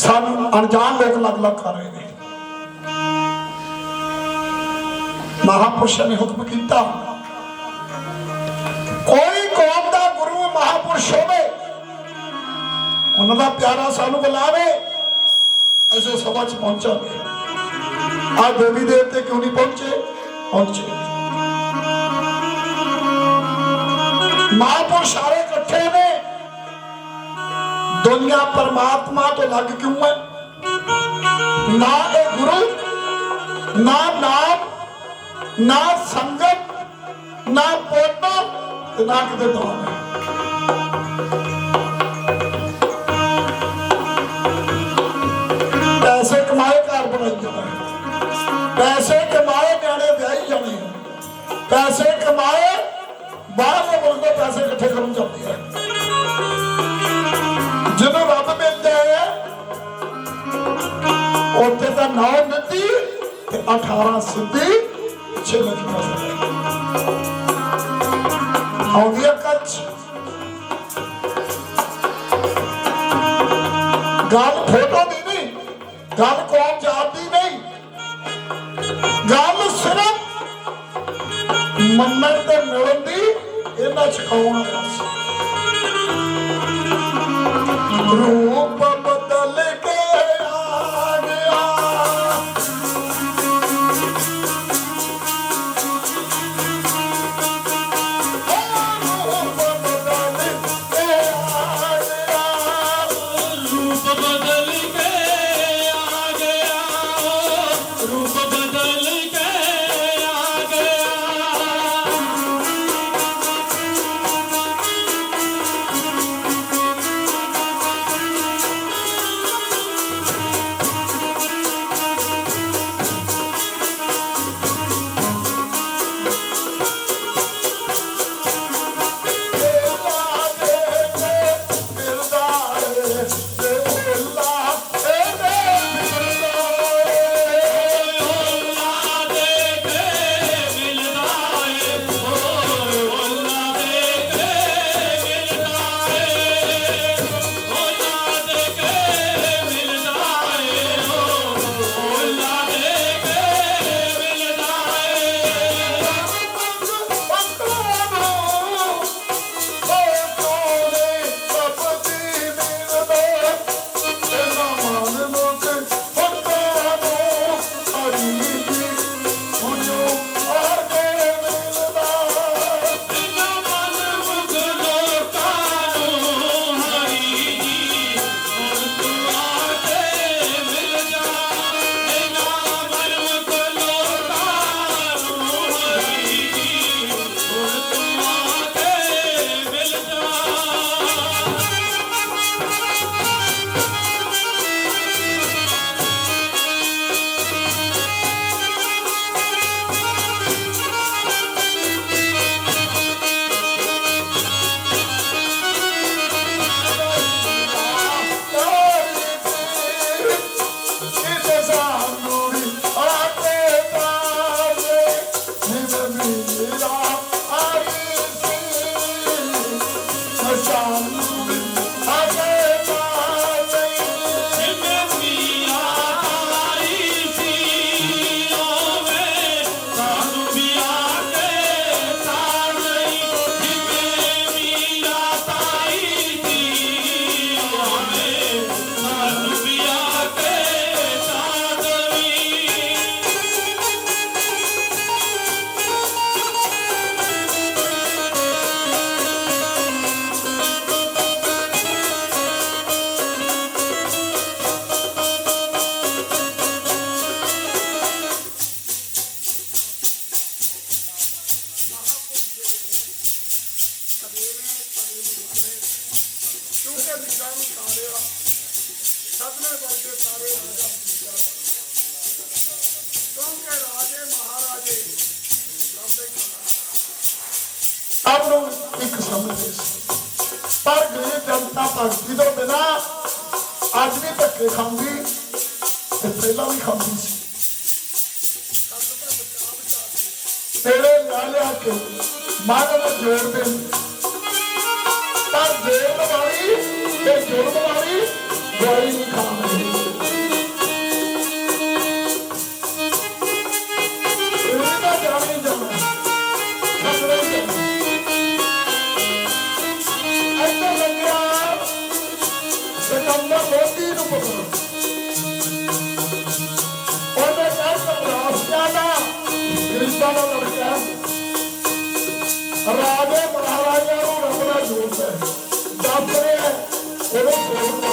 ਸਾਨੂੰ ਅਣਜਾਣ ਲੋਕ ਲੱਗ ਲੱਗ ਕਰ ਰਹੇ ਨੇ। ਮਹਾਪੁਰਸ਼ਾਂ ਨੇ ਹੁਕਮ ਕੀਤਾ। ਕੋਈ ਕੌਮ ਦਾ ਗੁਰੂ ਮਹਾਪੁਰਸ਼ ਹੋਵੇ, ਉਹਨਾਂ ਦਾ ਪਿਆਰਾ ਸਾਨੂੰ ਬੁਲਾਵੇ, ਅਸੀਂ ਸਭਾ ਚ ਪਹੁੰਚਾਂਗੇ। ਆ ਦੇਵੀ ਦੇਵਤੇ ਕਿਉਂ ਨਹੀਂ ਪਹੁੰਚੇ? ਪਹੁੰਚੇ। ਮਹਾਪੁਰਸ਼ ਸਾਰੇ ਇਕੱਠੇ ਨੇ ਦੁਨੀਆ ਪਰਮਾਤਮਾ ਤੋਂ ਲੱਗ ਕਿਉਂ ਹੈ? ਨਾ ਇਹ ਗੁਰੂ, ਨਾ ਨਾਮ, ਨਾ ਸੰਗਤ, ਨਾ ਪੋਤਾ ਤੇ ਨਾ ਕਿਤੇ ਦਾਨ ਪੈਸੇ ਕਮਾਏ ਘਰ ਬਣਾਈ ਜਾਣਾ ਪੈਸੇ ਕਮਾਏ ਨਿਆਣੇ ਵਿਆਹੀ ਜਾਣੇ। ਪੈਸੇ ਕਮਾਏ ਬਾਹਰ ਦੇ ਮੁਲਕ ਤੋਂ ਪੈਸੇ ਇਕੱਠੇ ਕਰਨ ਜਾਂਦੇ ਆ। ਉੱਥੇ ਤਾਂ ਨੌ ਤੇ 18 ਸਿੱਧੀ ਛੇ ਲਖੀਆਂ ਆਉਂਦੀ ਹੈ ਕੱਚ। ਗੱਲ ਫੋਟੋ ਦੀ ਨਹੀਂ, ਗੱਲ ਕੌਮ ਜਾਤ ਦੀ ਨਹੀਂ। ਗੱਲ ਸਿਰਫ ਮੰਨਣ ਤੇ ਮਿਲਣ ਦੀ ਇਹਨਾਂ ਸਿਖਾਉਣ ਆਇਆ ਸੀ ਕਿਉਂਕਿ ਵਿਚਾਰ ਸਤਨੇ ਵਰਗੇ ਸਾਰੇ ਰਾਜਾ ਕਿਉਂਕਿ ਰਾਜੇ ਮਹਾਰਾਜੇ ਸਭ ਨੂੰ ਇੱਕ ਸਮਝਦੇ ਪਰ ਗਰੀਬ ਜਨਤਾ ਭਗਤੀ ਤੋਂ ਬਿਨਾ ਅੱਜ ਵੀ ਧੱਕੇ ਖਾਂਦੀ ਤੇ ਪਹਿਲਾਂ ਵੀ ਖਾਂਦੀ ਸੀ। ਤੇਰੇ ਨਾਲ ਲਿਆ ਕੇ ਮਨ ਨੂੰ ਜੋੜਦੇ ਪਰ ਦੇਣ ਵਾਲੀ ਤੇ ਜ਼ੁਲਮ ਵਾਲੀ ਕੋਈ ਨਹੀਂ ਖਾਣੀ ਕੰਦਾ ਮੋਤੀ ਨੂੰ ਪਕੜੋ ਉਹਦੇ ਨਾਲ ਸਪਰਾਸ ਜਾਦਾ ਰਿਸ਼ਤਾ ਨਾਲ ਲੜਕਾ ਰਾਜੇ এবং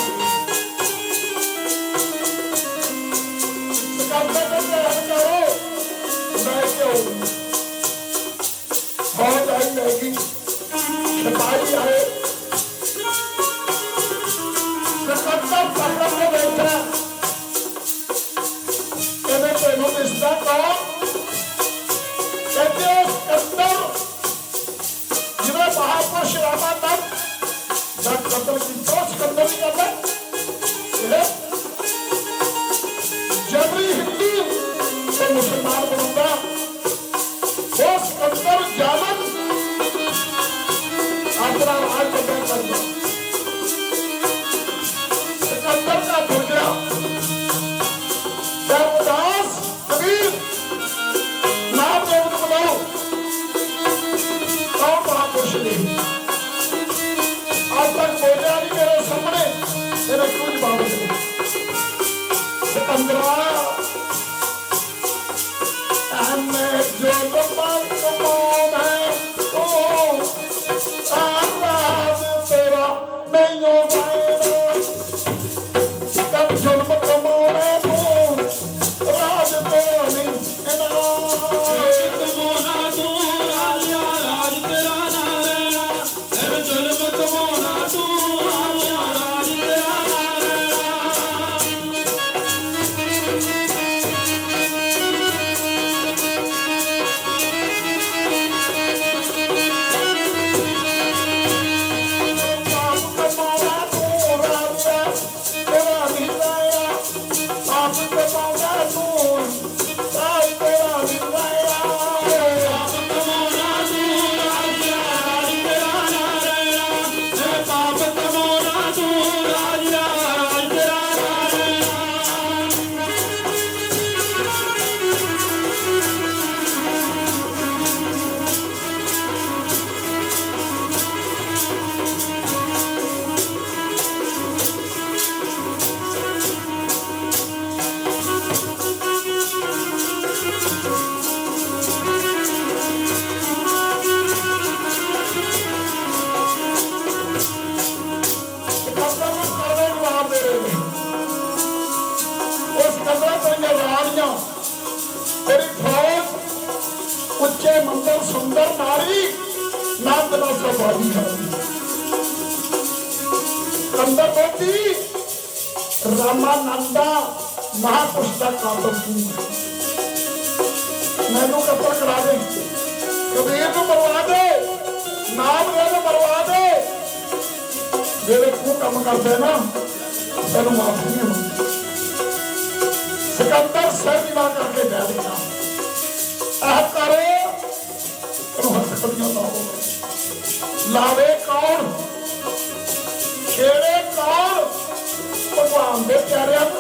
ਰਾਮਾਨੰਦਾ ਮਹਾਪੁਰਸ਼ ਦਾ ਕਾਤਮ ਤੂੰ ਮੈਨੂੰ ਕੱਪੜ ਕਰਾ ਦੇ ਕਬੀਰ ਨੂੰ ਮਰਵਾ ਦੇ ਨਾਮ ਦੇ ਨੂੰ ਮਰਵਾ ਦੇ ਜਿਹੜੇ ਤੂੰ ਕੰਮ ਕਰਦੇ ਨਾ ਤੈਨੂੰ ਮਾਫ ਨਹੀਂ ਹੋਣੀ ਸਿਕੰਦਰ ਸਿਰ ਨਿਵਾ ਕਰਕੇ ਬੈਠ ਗਿਆ ਆਹ ਕਰੇ ਤੈਨੂੰ ਹੱਥ ਖੜੀਆਂ ਲਾਓ ਲਾਵੇ ਕੌਣ ਕਿਹੜੇ Անդե ճարապ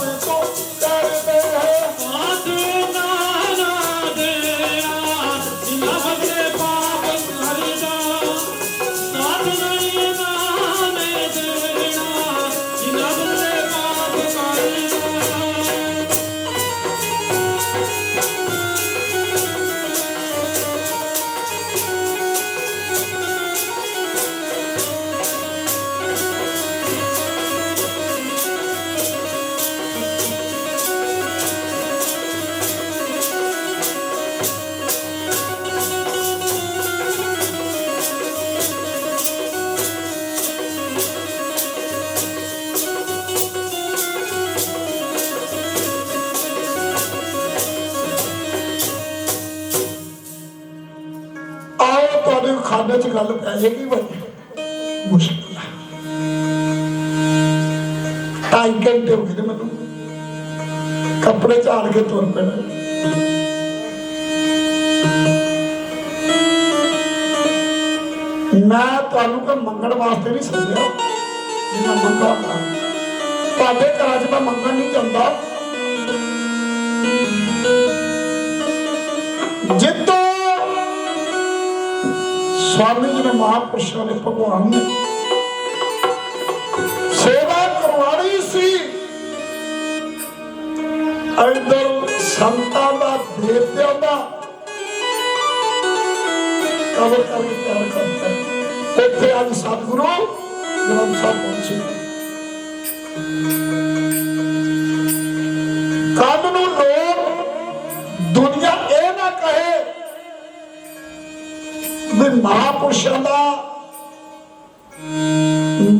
we go. Daddy, ਵਿੱਚ ਗੱਲ ਪੈ ਜਾਏਗੀ ਬਈ ਮੁਸ਼ਕਿਲ ਹੈ ਢਾਈ ਘੰਟੇ ਹੋ ਗਏ ਮੈਨੂੰ। ਕੱਪੜੇ ਝਾੜ ਕੇ ਤੁਰ ਪੈਣਾ। ਮੈਂ ਤੁਹਾਨੂੰ ਕੋਈ ਮੰਗਣ ਵਾਸਤੇ ਨਹੀਂ ਸੱਦਿਆ ਜਿੰਨਾ ਮੰਗਾ ਤੁਹਾਡੇ ਘਰਾਂ 'ਚ ਮੈਂ ਮੰਗਣ ਨਹੀਂ ਜਾਂਦਾ। ਸਵਾਮੀ ਜੀ ਨੇ ਮਹਾਂਪੁਰਸ਼ਾਂ ਨੇ ਭਗਵਾਨ ਨੇ ਸੇਵਾ ਕਰਵਾਣੀ ਸੀ। ਅੰਦਰ ਸੰਤਾਂ ਦਾ, ਦੇਵਤਿਆਂ ਦਾ ਕਬਰ ਕਰਕੇ ਤਿਆਰ ਕਰਤਾ। ਇੱਥੇ ਅੱਜ ਸਤਿਗੁਰੂ ਗ੍ਰੰਥ ਸਾਹਿਬ ਪਹੁੰਚੇ। ਕੱਲ ਨੂੰ ਲੋਕ ਦੁਨੀਆ ਇਹ ਨਾ ਕਹੇ ਮਹਾਪੁਰਸ਼ਾਂ ਦਾ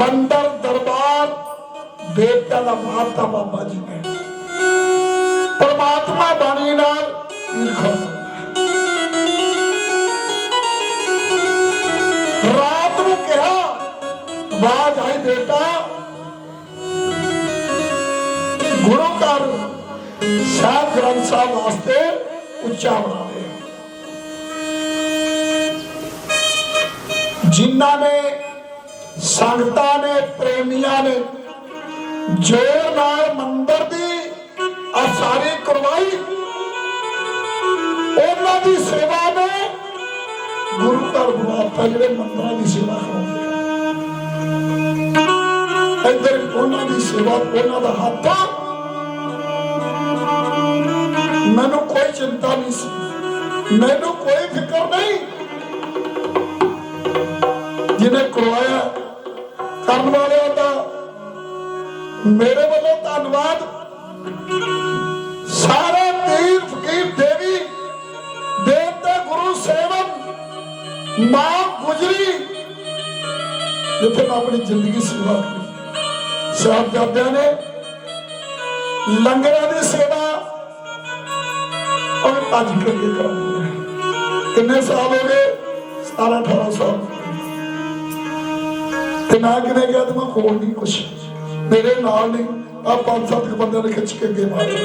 ਮੰਦਰ ਦਰਬਾਰ ਦੇਵਤਾ ਦਾ ਮਾਤਾ ਬਾਬਾ ਜੀ ਨੇ ਪਰਮਾਤਮਾ ਬਾਣੀ ਨਾਲ ਈਰਖਾ ਰਾਤ ਨੂੰ ਕਿਹਾ, ਆਵਾਜ਼ ਆਈ, ਬੇਟਾ, ਗੁਰੂ ਘਰ ਸਾਹਿਬ ਗ੍ਰੰਥ ਸਾਹਿਬ ਵਾਸਤੇ ਉੱਚਾ ਬਣਾ ਜਿਨ੍ਹਾਂ ਨੇ, ਸੰਗਤਾਂ ਨੇ, ਪ੍ਰੇਮੀਆਂ ਨੇ ਜੋਰ ਨਾਲ ਮੰਦਰ ਦੀ ਅਸਾਰੀ ਕਰਵਾਈ। ਉਹਨਾਂ ਦੀ ਸੇਵਾ ਨੇ ਗੁਰੂ ਘਰ ਬਣਾਤਾ, ਜਿਹੜੇ ਮੰਦਰਾਂ ਦੀ ਸੇਵਾ ਕਰਾਉਂਦੇ ਇੱਧਰ ਉਹਨਾਂ ਦੀ ਸੇਵਾ, ਉਹਨਾਂ ਦਾ ਹੱਥ ਮੈਨੂੰ ਕੋਈ ਚਿੰਤਾ ਨਹੀਂ ਸੀ। ਮੈਨੂੰ ਕੋਈ ਫਿਕਰ ਨਹੀਂ। ਜਿਹਨੇ ਕਰਵਾਇਆ, ਕਰਨ ਵਾਲਿਆਂ ਦਾ ਮੇਰੇ ਵੱਲੋਂ ਧੰਨਵਾਦ। ਸਾਰੇ ਪੀਰ ਫਕੀਰ ਦੇਵੀ, ਦੇਵਤਾ ਗੁਰੂ ਸੇਵਕ, ਮਾਂ ਗੁਜਰੀ, ਜਿੱਥੇ ਮੈਂ ਆਪਣੀ ਜ਼ਿੰਦਗੀ ਸੇਵਾ ਕੀਤੀ। ਸਾਹਿਬਜ਼ਾਦਿਆਂ ਨੇ ਲੰਗਰਾਂ ਦੀ ਸੇਵਾ ਉਹ ਅੱਜ ਕਰਕੇ ਕਰਾਉਂਦੇ ਕਿੰਨੇ ਸਾਲ ਹੋ ਗਏ? 17 18 ਸਾਲ। ਤੇ ਮੈਂ ਕਿਨੇ ਗਿਆ ਤੇ ਮੈਂ ਕੋਲ ਨਹੀਂ ਕੁਛ। ਮੇਰੇ ਨਾਲ ਨਹੀਂ ਆ ਪੰਜ ਸੱਤ ਬੰਦਿਆਂ ਨੇ ਖਿੱਚ ਕੇ ਅੱਗੇ ਮਾਰਿਆ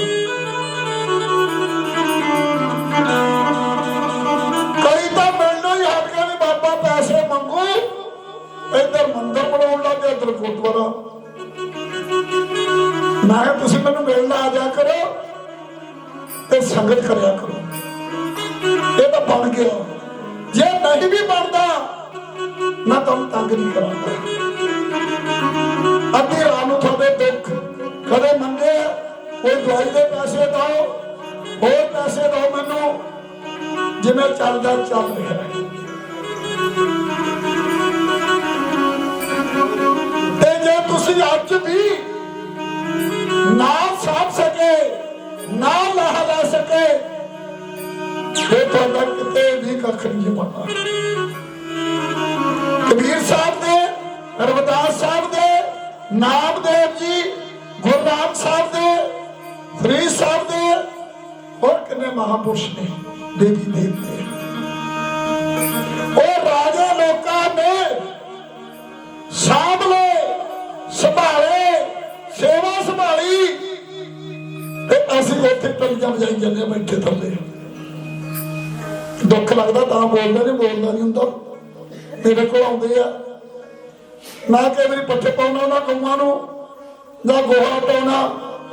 ਕਈ ਤਾਂ ਮੈਨੂੰ ਹੀ ਹੱਥ ਕੇ ਬਾਬਾ ਪੈਸੇ ਮੰਗੋ। ਇੱਧਰ ਮੰਦਰ ਬਣਾਉਣ ਲੱਗੇ ਇੱਧਰ ਗੁਰਦੁਆਰਾ। ਮੈਂ ਤੁਸੀਂ ਮੈਨੂੰ ਮਿਲਣ ਆ ਜਾ ਕਰੋ ਤੇ ਸੰਗਤ ਕਰਿਆ ਕਰੋ। ਇਹ ਤਾਂ ਬਣ ਗਿਆ। ਜੇ ਨਹੀਂ ਵੀ ਬਣਦਾ ਮੈਂ ਤੁਹਾਨੂੰ ਤੰਗ ਨਹੀਂ ਕਰਾਂਗਾ ਅੱਧੀ ਰਾਤ ਨੂੰ ਤੁਹਾਡੇ ਦੁੱਖ ਕਦੇ ਮੰਗੇ, ਕੋਈ ਦਵਾਈ ਦੇ ਪੈਸੇ ਦਿਓ, ਹੋਰ ਪੈਸੇ ਦਿਓ ਮੈਨੂੰ, ਜਿਵੇਂ ਚੱਲਦਾ ਚੱਲ ਰਿਹਾ ਤੇ ਜੇ ਤੁਸੀਂ ਅੱਜ ਵੀ ਨਾ ਸਾਧ ਸਕੇ, ਨਾ ਲਾਹ ਲੈ ਸਕੇ, ਤੇ ਤੁਹਾਡਾ ਕਿਤੇ ਵੀ ਕੱਖ ਨਹੀਂ ਪਤਾ ਕਬੀਰ ਸਾਹਿਬ ਦੇ, ਰਵਿਦਾਸ ਸਾਹਿਬ ਦੇ, ਨਾਮਦੇਵ ਜੀ ਗੁਰੂ ਨਾਨਕ ਸਾਹਿਬ ਦੇ, ਫਰੀਦ ਸਾਹਿਬ ਦੇ ਹੋਰ ਕਿੰਨੇ ਮਹਾਪੁਰਸ਼ ਨੇ, ਦੇਵੀ ਦੇਵਤੇ। ਉਹ ਰਾਜਾ ਲੋਕਾਂ ਨੇ ਸਾਂਭ ਲਏ ਸੰਭਾਲੇ, ਸੇਵਾ ਸੰਭਾਲੀ। ਤੇ ਅਸੀਂ ਉੱਥੇ ਟਲੀਆਂ ਵਜਾਈ ਜਾਂਦੇ ਹਾਂ ਬੈਠੇ ਥੱਲੇ। ਦੁੱਖ ਲੱਗਦਾ ਤਾਂ ਬੋਲਦਾ ਨਹੀਂ ਬੋਲਦਾ ਨਹੀਂ ਹੁੰਦਾ। ਮੇਰੇ ਕੋਲ ਆਉਂਦੇ ਆ। ਮੈਂ ਕਈ ਵਾਰੀ ਪੱਠੇ ਪਾਉਣਾ ਉਹਨਾਂ ਗਊਆਂ ਨੂੰ ਜਾਂ ਗੋਹਾ ਪਾਉਣਾ,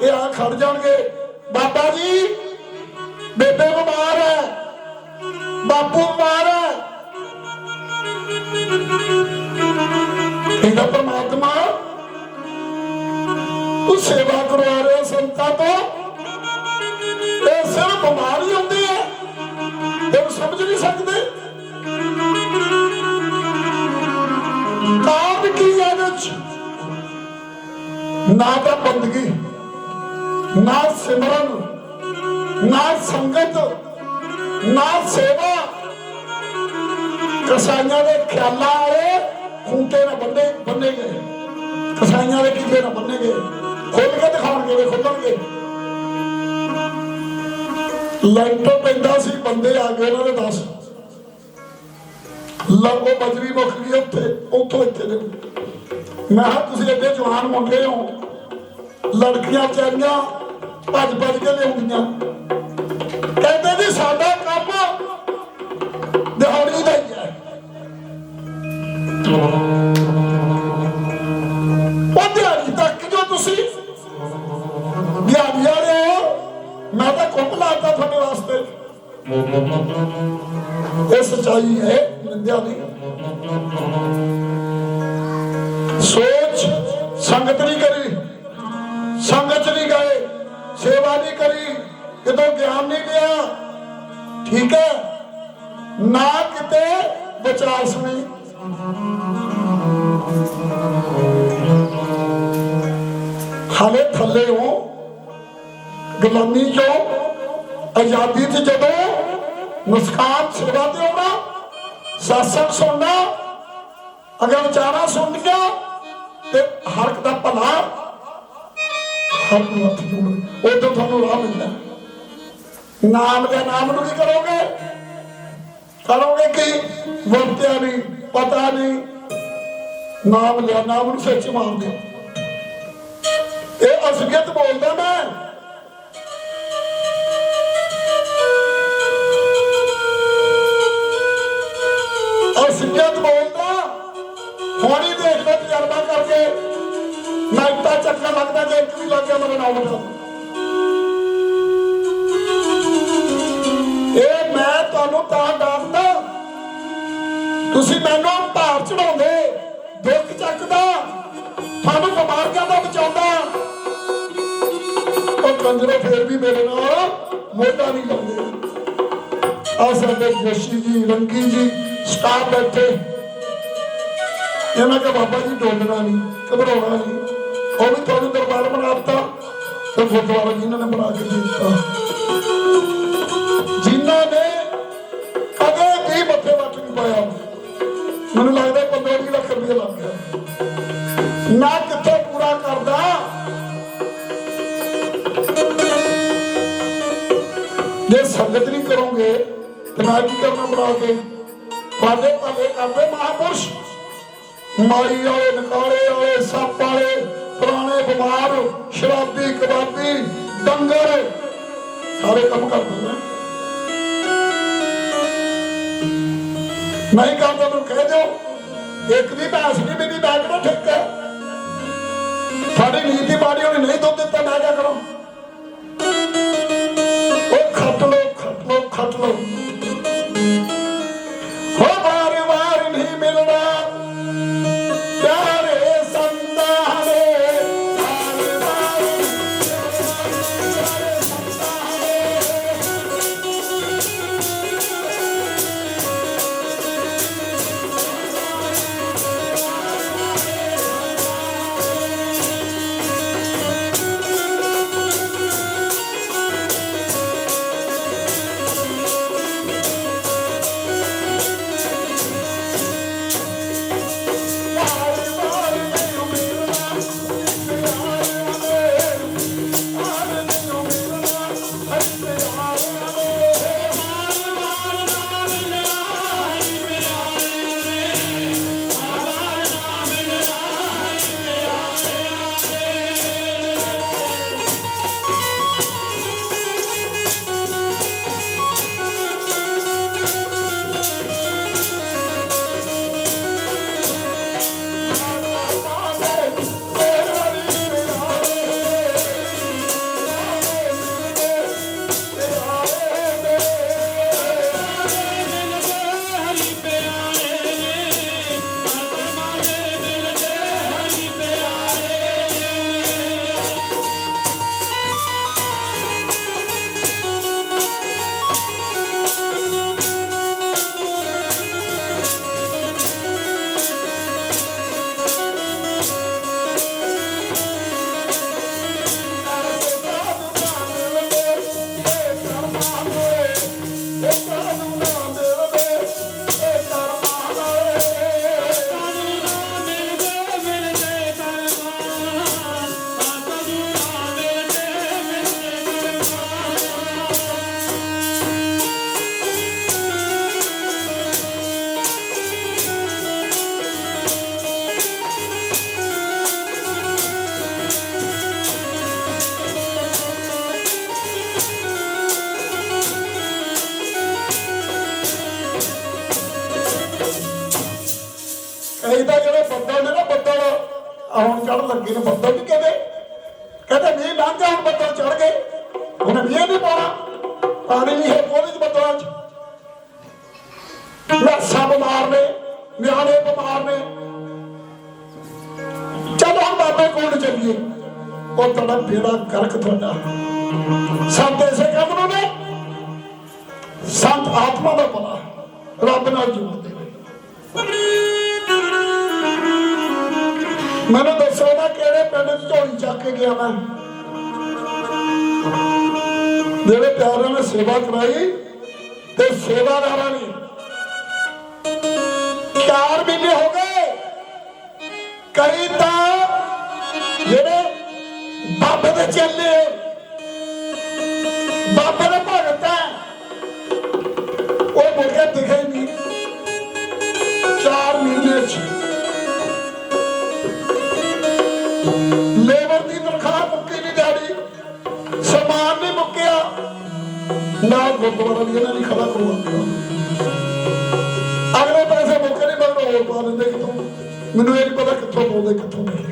ਇਹ ਆ ਖੜ ਜਾਣਗੇ। ਬਾਬਾ ਜੀ, ਬੇਬੇ ਬਿਮਾਰ ਹੈ, ਬਾਪੂ ਬਿਮਾਰ ਹੈ। ਇਹਦਾ ਪਰਮਾਤਮਾ ਤੂੰ ਸੇਵਾ ਕਰਵਾ ਰਿਹਾ ਸੰਤਾਂ ਤੋਂ। ਇਹ ਸਿਰਫ ਬਿਮਾਰੀ ਹੁੰਦੀ ਹੈ। ਇਹ ਸਮਝ ਨਹੀਂ ਸਕਦੇ? ਕੀ ਨਾ ਤਾਂ ਬੰਦਗੀ, ਨਾ ਸਿਮਰਨ, ਨਾ ਸੰਗਤ, ਨਾ ਸੇਵਾ। ਕਸਾਈਆਂ ਦੇ ਖਿਆਲਾਂ ਵਾਲੇ ਖੂੰਟੇ ਨਾਲ ਬੰਨੇ ਬੰਨੇ ਗਏ। ਕਸਾਈਆਂ ਦੇ ਕੀਤੇ ਨਾਲ ਬੰਨੇ ਗਏ। ਖੁੱਲ ਕੇ ਦਿਖਾਉਣਗੇ, ਵੇ ਖੁੱਲਣਗੇ ਲੈਂਟਰ ਪੈਂਦਾ ਸੀ, ਬੰਦੇ ਆ ਗਏ ਉਹਨਾਂ ਦੇ 10 ਲੰਗੋ ਬਜਰੀ ਮੁੱਕ ਗਈ ਉੱਥੇ, ਉੱਥੋਂ ਇੱਥੇ ਦੇ ਮੈਂ ਕਿਹਾ ਤੁਸੀਂ ਐਡੇ ਜਵਾਨ ਮੁੰਡੇ ਹੋ। ਲੜਕੀਆਂ ਚਾਰੀਆਂ ਭੱਜ ਭੱਜ ਕੇ ਲਿਆਉਂਦੀਆਂ। ਆਜ਼ਾਦੀ ਚ ਜਦੋਂ ਮੁਸਕਾਨ ਸੇਵਾ ਤੇ ਆਉਣਾ ਸਾਸਨ ਸੁਣਨਾ ਅਗਰ ਵਿਚਾਰਾਂ ਸੁਣਨੀਆਂ ਤੇ ਹਰ ਦਾ ਭਲਾ ਹਰ ਨੂੰ ਹੱਥ ਜੋੜ। ਉਦੋਂ ਤੁਹਾਨੂੰ ਰਾਹ ਮਿਲਦਾ। ਨਾਮ ਦੇ ਨਾਮ ਨੂੰ ਕੀ ਕਰੋਗੇ? ਕਰੋਗੇ ਕਿ ਵਰਤਿਆ ਨਹੀਂ, ਪਤਾ ਨਹੀਂ। ਨਾਮ ਲਿਆ, ਨਾਮ ਨੂੰ ਸੱਚ ਮੰਨ ਦਿਓ ਇਹ ਅਸਲੀਅਤ ਬੋਲਦਾ ਮੈਂ। ਅਸਲੀਅਤ ਬੋਲਦਾ। ਹੁਣ ਹੀ ਤਜਰਬਾ ਕਰਕੇ। ਮੈਂ ਇੱਟਾ ਚੱਕਰ ਲੱਗਦਾ ਜੇ ਇੱਕ ਵੀ ਲੱਗ ਗਿਆ ਮੇਰੇ ਨਾਮ ਦਾ। ਇਹ ਮੈਂ ਤੁਹਾਨੂੰ ਤਾਂ ਡਰਦਾ ਤੁਸੀਂ ਮੈਨੂੰ ਭਾਰ ਚੜਾਉਂਦੇ ਦੁੱਖ ਚੱਕਦਾ। ਤੁਹਾਨੂੰ ਬਿਮਾਰੀਆਂ ਤੋਂ ਬਚਾਉਂਦਾ। ਉਹ ਕੰਜਰੋ ਫੇਰ ਵੀ ਮੇਰੇ ਨਾਲ ਮੋਢਾ ਨਹੀਂ ਲਾਉਂਦੇ। ਆ ਸਾਡੇ ਜੋਸ਼ੀ ਜੀ, ਰੰਗੀ ਜੀ ਸਟਾਫ ਬੈਠੇ। ਇਹਨਾਂ ਦਾ ਬਾਬਾ ਜੀ, ਡੋਲਣਾ ਨਹੀਂ, ਘਬਰਾਉਣਾ ਨਹੀਂ। ਉਹ ਵੀ ਤੁਹਾਨੂੰ ਦਰਬਾਰ ਬਣਾਤਾ ਤੇ ਗੁਰਦੁਆਰਾ ਜੀ ਨੇ ਬਣਾ ਕੇ ਦੇ ਦਿੱਤਾ। ਜਿਨ੍ਹਾਂ ਨੇ ਕਦੇ ਵੀ ਮੱਥੇ ਵੱਟ ਨਹੀਂ ਪਾਇਆ, ਮੈਨੂੰ ਲੱਗਦਾ 15 ਲੱਖ ਰੁਪਏ ਲੱਗ ਗਿਆ। ਨਾ ਕਿੱਥੋਂ ਪੂਰਾ ਕਰਦਾ। ਜੇ ਸੰਗਤ ਨਹੀਂ ਕਰੋਗੇ ਤੇ ਕਰਨਾ ਬਣਾ ਕੇ ਵਾਦੇ ਭਲੇ ਕਰਦੇ ਮਹਾਪੁਰਸ਼। ਮਾਰੀ ਵਾਲੇ, ਨਕਾਲੇ ਵਾਲੇ, ਸੱਪ ਵਾਲੇ, ਪੁਰਾਣੇ ਬਿਮਾਰ, ਸ਼ਰਾਬੀ, ਕਬਾਬੀ, ਡੰਗਰ, ਸਾਰੇ ਕੰਮ ਕਰ ਦਿੰਦੇ ਨਹੀਂ ਕਰਦਾ ਨੂੰ ਕਹਿ ਦਿਓ, ਇੱਕ ਦੀ ਭੈਂਸ ਨਹੀਂ ਮੇਰੀ ਬੈਗ ਨਾ ਠੇਕਾ ਸਾਡੀ ਨੀਤੀ ਬਾੜੀ ਉਹਨੇ ਨਹੀਂ ਦੁੱਧ ਦਿੱਤਾ, ਮੈਂ ਕਿਆ ਕਰਾਂ? ਉਹ ਖੱਟ ਲੋ ਖੱਟ ਲੋ ਖੱਟ ਲੋ ਨਰਸਾਂ ਬਿਮਾਰ ਨੇ, ਨਿਆਣੇ ਬਿਮਾਰ ਨੇ। ਚਲੋ ਹੁਣ ਬਾਬੇ ਕੋਲ ਚੱਲੀਏ। ਉਹ ਤੁਹਾਡਾ ਬੇੜਾ ਗਰਕ ਤੁਹਾਡਾ। ਸੰਤ ਇਸੇ ਕੰਮ ਨੂੰ ਨੇ। ਸੰਤ ਆਤਮਾ ਦਾ ਭਲਾ। ਰੱਬ ਨਾਲ ਜੁੜਦੇ ਨੇ। ਮੈਨੂੰ ਦੱਸੋ ਨਾ ਕਿਹੜੇ ਪਿੰਡ ਚ ਝੋਲੀ ਚੱਕ ਕੇ ਗਿਆ ਮੈਂ? ਜਿਹੜੇ ਪਿਆਰਿਆਂ ਨੇ ਸੇਵਾ ਕਰਾਈ ਤੇ ਸੇਵਾਦਾਰਾਂ ਨੇ ਚਾਰ ਮਹੀਨੇ ਹੋ ਗਏ। ਕਈ ਤਾਂ ਜਿਹੜੇ ਬਾਬੇ ਦੇ ਚੱਲੇ ਬਾਬੇ ਦੇ ਭਗਤ ਹੈ ਉਹ ਮੁੜ ਦਿਖੇ ਨਹੀਂ। ਚਾਰ ਮਹੀਨੇ ਚ। ਲੇਬਰ ਦੀ ਤਨਖਾਹ ਮੁੱਕੀ ਨਹੀਂ ਜਾਣੀ ਸਮਾਨ ਨਹੀਂ ਮੁੱਕਿਆ। ਨਾ ਗੁਰਦੁਆਰਾ ਦੀ ਇਹਨਾਂ ਦੀ ਖੜਾ ਕਰਵਾਉਂਦਾ। ਮਗਰ ਹੋਰ ਪਾ ਮੈਨੂੰ ਇਹ ਨਹੀਂ ਪਤਾ ਕਿੱਥੋਂ ਪਾਉਂਦੇ ਕਿੱਥੋਂ ਨਹੀਂ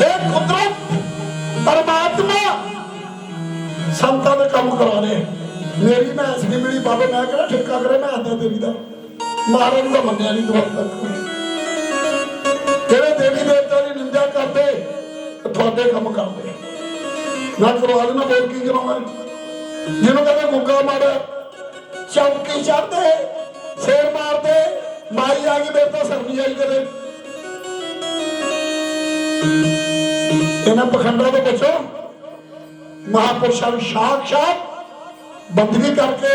ਇਹ ਕੁਦਰਤ, ਪਰਮਾਤਮਾ ਸੰਤਾਂ ਦੇ ਕੰਮ ਕਰਾਣੇ ਮੇਰੀ ਮੈਂ ਅਸਲੀ ਮਿਲੀ ਬਾਬਾ, ਮੈਂ ਕਿਹੜਾ ਠੇਕਾ ਕਰੇ ਮੈਂ ਆਂਦਾ ਦੇਵੀ ਦਾ। ਮਹਾਰਾਜ ਦਾ ਮੰਨਿਆ ਨਹੀਂ ਦੁਆ ਤੱਕ। ਜਿਹੜੇ ਦੇਵੀ ਦੇਵਤਾ ਦੀ ਨਿੰਦਿਆ ਕਰਦੇ ਤੁਹਾਡੇ ਕੰਮ ਕਰਦੇ ਨਾ ਕਰਵਾ ਦੇਣਾ ਬੋਲ ਕੀ ਕਰਾਉਣਾ ਜਿਹਨੂੰ ਕਹਿੰਦੇ ਗੁੱਗਾ ਮਾਰ ਚੌਕੀ ਚੜਦੇ ਸੇਰ ਮਾਰਦੇ ਮਾਈ ਆ ਗਈ ਮੇਰੇ ਤਾਂ ਆਈ ਕਦੇ। ਇਹਨਾਂ ਪਖੰਡਾਂ ਤੋਂ ਬਚੋ ਮਹਾਪੁਰਸ਼ਾਂ ਨੂੰ ਸਾਖਸ਼ਾਤ ਬੰਦਗੀ ਕਰਕੇ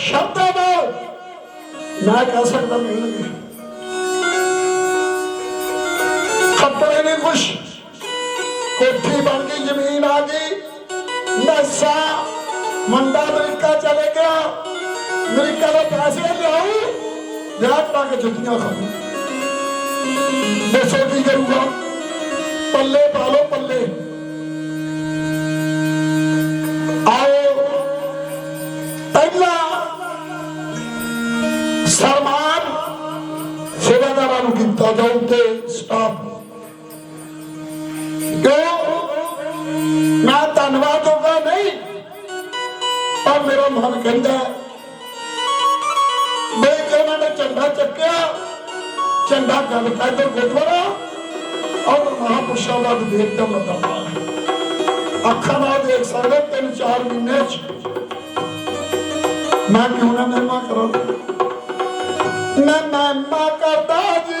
ਸ਼ਬਦਾਂ ਨਾਲ ਮੈਂ ਕਹਿ ਸਕਦਾ ਮਿਲਣਗੇ ਕੱਪੜੇ ਨੇ ਕੁਛ ਕੋਠੀ ਬਣ ਗਈ, ਜ਼ਮੀਨ ਆ ਗਈ। ਨਸਾ ਮੁੰਡਾ ਅਮਰੀਕਾ ਚਲੇ ਗਿਆ। ਅਮਰੀਕਾ ਦੇ ਪੈਸੇ ਲਿਆਉ ਵਿਆਹ ਕਰਾ ਕੇ ਜੁੱਤੀਆਂ ਖਾਉ ਦੱਸੋ ਕੀ ਕਰੂਗਾ, ਪੱਲੇ ਪਾ ਲਓ ਪੱਲੇ। ਆਓ ਪਹਿਲਾ ਸਰਮਾਨ ਸੇਵਾਦਾਰਾਂ ਨੂੰ ਕੀਤਾ ਜਾਊ ਤੇ ਸਟਾਫ ਕਿਉਂ? ਮੈਂ ਧੰਨਵਾਦ ਹੋਗਾ ਨਹੀਂ, ਪਰ ਮੇਰਾ ਮਨ ਕਹਿੰਦਾ ਝੰਡਾ ਚੱਕਿਆ। ਝੰਡਾ ਗੱਲ ਕਰਦੇ ਗੁਰਦੁਆਰਾ। ਔਰ ਮਹਾਪੁਰਸ਼ਾਂ ਦਾ ਵਿਵੇਕ ਦਾ ਮਤਲਬ ਅੱਖਾਂ ਨਾਲ ਦੇਖ ਸਕਦੇ ਤਿੰਨ ਚਾਰ ਮਹੀਨੇ ਚ। ਮੈਂ ਕਿਉਂ ਨਾ ਮਹਿਮਾ ਕਰਾਂ? ਮੈਂ ਮਹਿਮਾ ਕਰਦਾ ਜੀ।